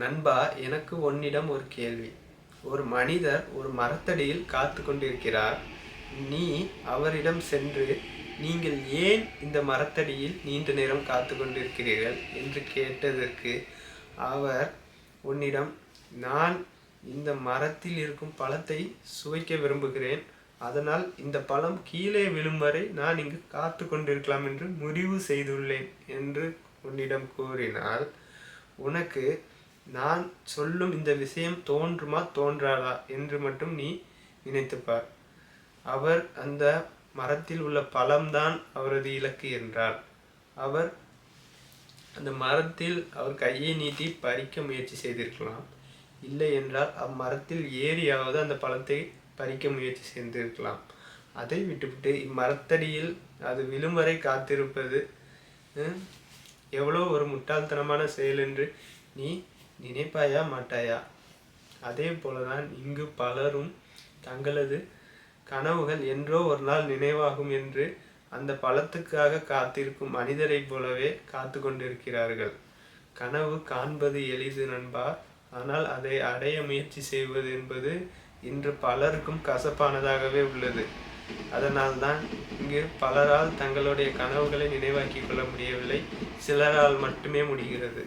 நண்பா எனக்கு உன்னிடம் ஒரு கேள்வி. ஒரு மனிதர் ஒரு மரத்தடியில் காத்து கொண்டிருக்கிறார். நீ அவரிடம் சென்று நீங்கள் ஏன் இந்த மரத்தடியில் நீண்ட நேரம் காத்து கொண்டிருக்கிறீர்கள்? என்று கேட்டதற்கு அவர் உன்னிடம் நான் இந்த மரத்தில் இருக்கும் பழத்தை சுவைக்க விரும்புகிறேன். அதனால் இந்த பழம் கீழே விழும் வரை நான் இங்கு காத்து கொண்டிருக்கலாம் என்று முடிவு செய்துள்ளேன் என்று உன்னிடம் கூறினால் உனக்கு நான் சொல்லும் இந்த விஷயம் தோன்றுமா தோன்றாதா என்று மட்டும் நீ நினைத்துப்பார். அவர் அந்த மரத்தில் உள்ள பழம்தான் அவரது இலக்கு என்றார். அவர் அந்த மரத்தில் அவர் கையை நீட்டி பறிக்க முயற்சி செய்திருக்கலாம். இல்லை என்றால் அம்மரத்தில் ஏறியாவது அந்த பழத்தை பறிக்க முயற்சி செய்திருக்கலாம். அதை விட்டுவிட்டு இம்மரத்தடியில் அது விழும் வரை காத்திருப்பது எவ்வளோ ஒரு முட்டாள்தனமான செயல் என்று நீ நினைப்பாயா மாட்டாயா? அதே போலதான் இங்கு பலரும் தங்களது கனவுகள் என்றோ ஒரு நாள் நினைவாகும் என்று அந்த பழத்துக்காக காத்திருக்கும் மனிதரைப் போலவே காத்து கொண்டிருக்கிறார்கள். கனவு காண்பது எளிது நண்பா. ஆனால் அதை அடைய முயற்சி செய்வது என்பது இன்று பலருக்கும் கசப்பானதாகவே உள்ளது. அதனால் தான் இங்கு பலரால் தங்களுடைய கனவுகளை நினைவாக்கிக் கொள்ள முடியவில்லை. சிலரால் மட்டுமே முடிகிறது.